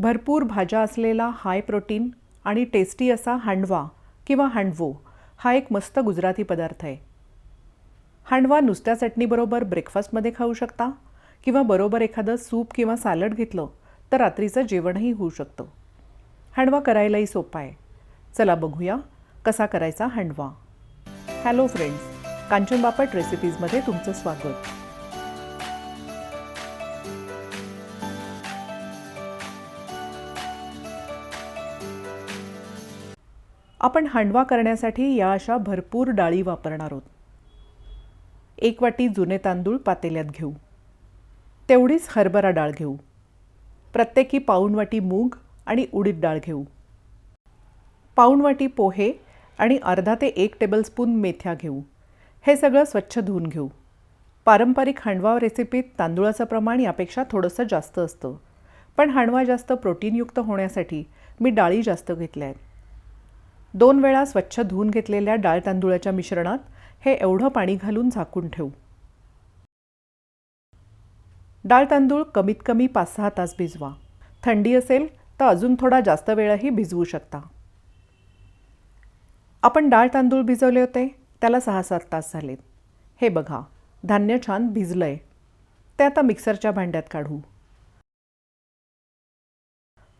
भरपूर भाज्या असलेला हाय प्रोटीन आणि टेस्टी असा हांडवा किंवा हांडवो हा एक मस्त गुजराती पदार्थ आहे. हांडवा नुसत्या चटणीबरोबर ब्रेकफास्टमध्ये खाऊ शकता किंवा बरोबर एखादं सूप किंवा सॅलड घेतलं तर रात्रीचं जेवणही होऊ शकतं. हांडवा करायलाही सोपा आहे. चला बघूया कसा करायचा हांडवा. हॅलो फ्रेंड्स कांचन बापट रेसिपीजमध्ये तुमचं स्वागत. आपण हांडवा करण्यासाठी या अशा भरपूर डाळी वापरणार आहोत. एक वाटी जुने तांदूळ पातेल्यात घेऊ. तेवढीच हरभरा डाळ घेऊ. प्रत्येकी पाऊणवाटी मूग आणि उडीद डाळ घेऊ. पाऊणवाटी पोहे आणि अर्धा ते एक टेबलस्पून मेथ्या घेऊ. हे सगळं स्वच्छ धुवून घेऊ. पारंपरिक हांडवा रेसिपीत तांदूळाचं प्रमाण यापेक्षा थोडंसं जास्त असतं. पण हांडवा जास्त प्रोटीनयुक्त होण्यासाठी मी डाळी जास्त घेतल्या आहेत. दोन वेळा स्वच्छ धुवून घेतलेल्या डाळ तांदूळाच्या मिश्रणात हे एवढं पाणी घालून झाकून ठेवू. डाळ तांदूळ कमीत कमी पाच सहा तास भिजवा. थंडी असेल तर अजून थोडा जास्त वेळही भिजवू शकता. आपण डाळ तांदूळ भिजवले होते त्याला सहा सात तास झालेत. हे बघा धान्य छान भिजलं आहे ते आता मिक्सरच्या भांड्यात काढू.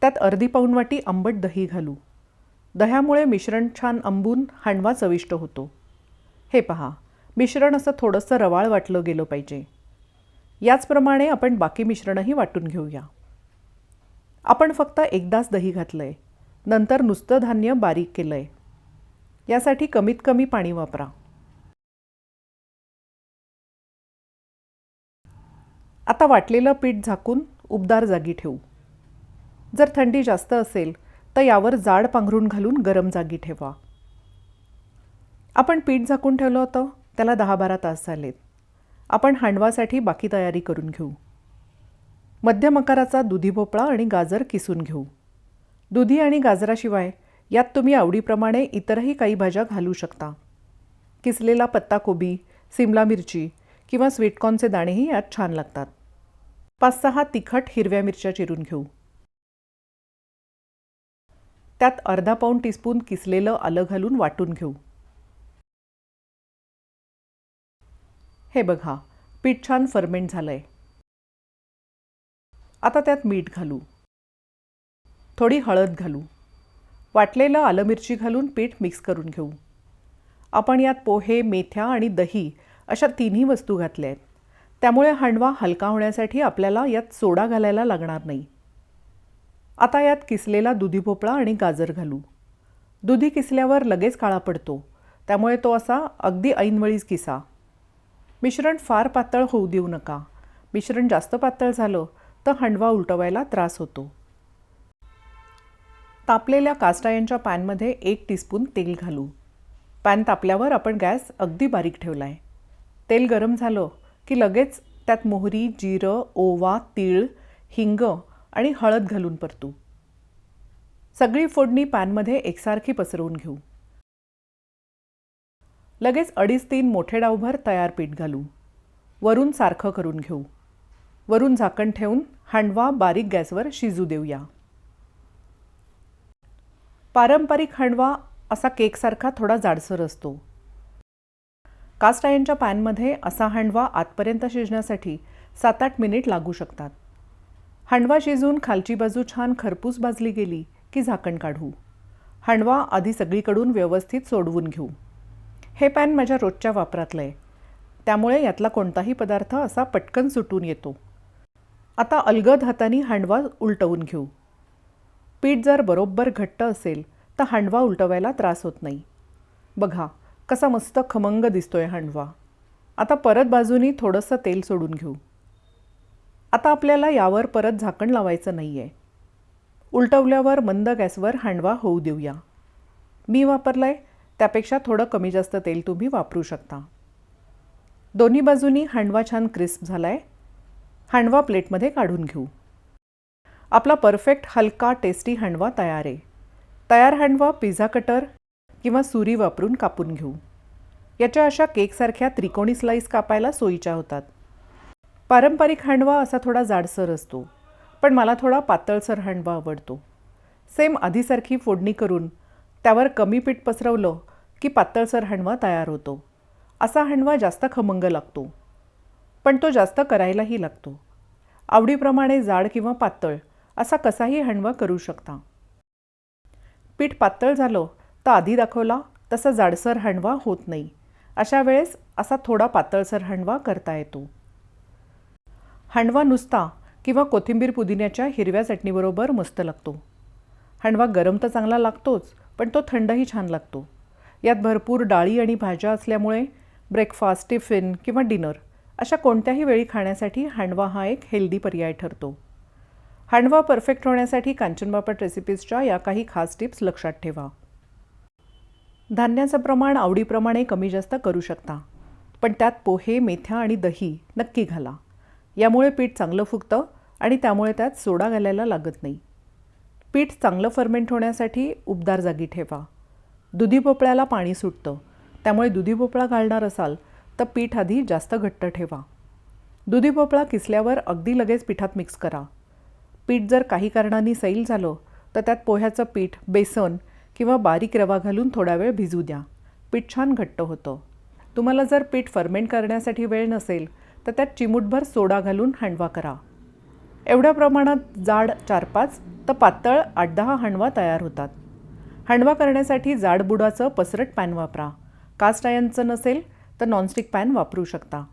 त्यात अर्धी पाऊण वाटी आंबट दही घालू. दह्यामुळे मिश्रण छान आंबून हांडवा चविष्ट होतो. हे पहा मिश्रण असं थोडंसं रवाळ वाटलं गेलं पाहिजे. याचप्रमाणे आपण बाकी मिश्रणही वाटून घेऊया. आपण फक्त एकदाच दही घातलं आहे नंतर नुसतं धान्य बारीक केलं आहे यासाठी कमीत कमी पाणी वापरा. आता वाटलेलं पीठ झाकून उबदार जागी ठेवू. जर थंडी जास्त असेल तर यावर जाड पांघरून घालून गरम जागी ठेवा. आपण पीठ झाकून ठेवलं होतं त्याला दहा बारा तास झालेत. आपण हांडवासाठी बाकी तयारी करून घेऊ. मध्यम आकाराचा दुधी भोपळा आणि गाजर किसून घेऊ. दुधी आणि गाजराशिवाय यात तुम्ही आवडीप्रमाणे इतरही काही भाज्या घालू शकता. किसलेला पत्ताकोबी सिमला मिरची किंवा स्वीटकॉर्नचे दाणेही यात छान लागतात. पाच सहा तिखट हिरव्या मिरच्या चिरून घेऊ. त्यात अर्धा पाऊण टीस्पून किसलेलं आलं घालून वाटून घेऊ. हे बघा पीठ छान फर्मेंट आहे आता त्यात मीठ घालू. थोडी हळद घालू. वाटलेलं आलं मिरची घालून पीठ मिक्स करून घेऊ. आपण यात पोहे मेथ्या आणि दही अशा तिन्ही वस्तू घातल्या आहेत त्यामुळे हांडवा हलका होण्यासाठी आपल्याला यात सोडा घालायला लागणार नाही. आता यात किसलेला दुधी भोपळा आणि गाजर घालू. दुधी किसल्यावर लगेच काळा पडतो. त्यामुळे तो असा अगदी ऐनवळीच किसा. मिश्रण फार पातळ होऊ देऊ नका. मिश्रण जास्त पातळ झालं तर हांडवा उलटवायला त्रास होतो. तापलेल्या कास्टायांच्या पॅनमध्ये एक टीस्पून तेल घालू. पॅन तापल्यावर आपण गॅस अगदी बारीक ठेवला आहे तेल गरम झालं की लगेच त्यात मोहरी जिरं ओवा तीळ हिंग आणि हळद घालून परतू. सगळी फोडणी पॅनमध्ये एकसारखी पसरवून घेऊ. लगेच अडीच तीन मोठे डावभर तयार पीठ घालू. वरून सारखं करून घेऊ. वरून झाकण ठेवून हांडवा बारीक गॅसवर शिजू देऊया. पारंपरिक हांडवा असा केकसारखा थोडा जाडसर असतो. कास्ट आयनच्या पॅनमध्ये असा हांडवा आतपर्यंत शिजण्यासाठी सात आठ मिनिट लागू शकतात. हांडवा शिजून खालची बाजू छान खरपूस भाजली गेली की झाकण काढू. हांडवा आधी सगळीकडून व्यवस्थित सोडवून घेऊ. हे पॅन माझ्या रोजच्या वापरातलं आहे त्यामुळे यातला कोणताही पदार्थ असा पटकन सुटून येतो. आता अलगद हाताने हांडवा उलटवून घेऊ. पीठ जर बरोबर घट्ट असेल तर हांडवा उलटवायला त्रास होत नाही. बघा कसा मस्त खमंग दिसतोय हांडवा. आता परत बाजूनी थोडंसं तेल सोडून घेऊ. आता आपल्याला यावर परत झाकण लावायचं नाही आहे उलटवल्यावर मंद गॅसवर हांडवा होऊ देऊया. मी वापरलं आहे त्यापेक्षा थोडं कमी जास्त तेल तुम्ही वापरू शकता. दोन्ही बाजूनी हांडवा छान क्रिस्प झाला आहे हांडवा प्लेटमध्ये काढून घेऊ. आपला परफेक्ट हलका टेस्टी हांडवा तयार आहे. तयार हांडवा पिझ्झा कटर किंवा सुरी वापरून कापून घेऊ. याच्या अशा केकसारख्या त्रिकोणी स्लाईस कापायला सोयीच्या होतात. पारंपरिक हांडवा असा थोडा जाडसर असतो पण मला थोडा पातळसर हांडवा आवडतो. सेम आधीसारखी फोडणी करून त्यावर कमी पीठ पसरवलं की पातळसर हांडवा तयार होतो. असा हांडवा जास्त खमंग लागतो पण तो जास्त करायलाही लागतो. आवडीप्रमाणे जाड किंवा पातळ असा कसाही हांडवा करू शकता. पीठ पातळ झालं तर आधी दाखवला तसा जाडसर हांडवा होत नाही. अशा वेळेस असा थोडा पातळसर हांडवा करता येतो. हांडवा नुसता किंवा कोथिंबीर पुदिन्याच्या हिरव्या चटणीबरोबर मस्त लागतो. हांडवा गरम तर चांगला लागतोच पण तो थंडही छान लागतो. यात भरपूर डाळी आणि भाज्या असल्यामुळे ब्रेकफास्ट टिफिन किंवा डिनर अशा कोणत्याही वेळी खाण्यासाठी हांडवा हा एक हेल्दी पर्याय ठरतो. हांडवा परफेक्ट होण्यासाठी कांचन बापट रेसिपीजच्या या काही खास टिप्स लक्षात ठेवा. धान्याचं प्रमाण आवडीप्रमाणे कमी जास्त करू शकता पण त्यात पोहे मेथ्या आणि दही नक्की घाला. यामुळे पीठ चांगलं फुगतं आणि त्यामुळे त्यात सोडा घालायला लागत नाही. पीठ चांगलं फर्मेंट होण्यासाठी उबदार जागी ठेवा. दुधी भोपळ्याला पाणी सुटतं. त्यामुळे दुधी भोपळा घालणार असाल तर पीठ आधी जास्त घट्ट ठेवा. दुधी भोपळा किसल्यावर अगदी लगेच पिठात मिक्स करा. पीठ जर काही कारणांनी सैल झालं तर त्यात पोह्याचं पीठ बेसन किंवा बारीक रवा घालून थोडा वेळ भिजू द्या. पीठ छान घट्ट होतं. तुम्हाला जर पीठ फर्मेंट करण्यासाठी वेळ नसेल तर त्यात चिमूटभर सोडा घालून हांडवा करा. एवढ्या प्रमाणात जाड चार पाच तर पातळ आठ दहा हांडवा तयार होतात. हांडवा करण्यासाठी जाड बुडाचं पसरट पॅन वापरा. कास्ट आयनचं नसेल तर नॉनस्टिक पॅन वापरू शकता.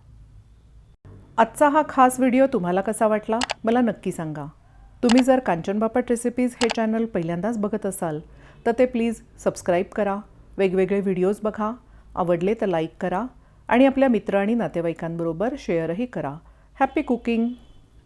आजचा हा खास व्हिडिओ तुम्हाला कसा वाटला मला नक्की सांगा. तुम्ही जर कांचन बापट रेसिपीज हे चॅनल पहिल्यांदाच बघत असाल तर ते प्लीज सबस्क्राईब करा. वेगवेगळे व्हिडिओज बघा. आवडले तर लाईक करा. आणि आपल्या मित्र आणि नातेवाईकांबरोबर शेअरही करा. Happy cooking!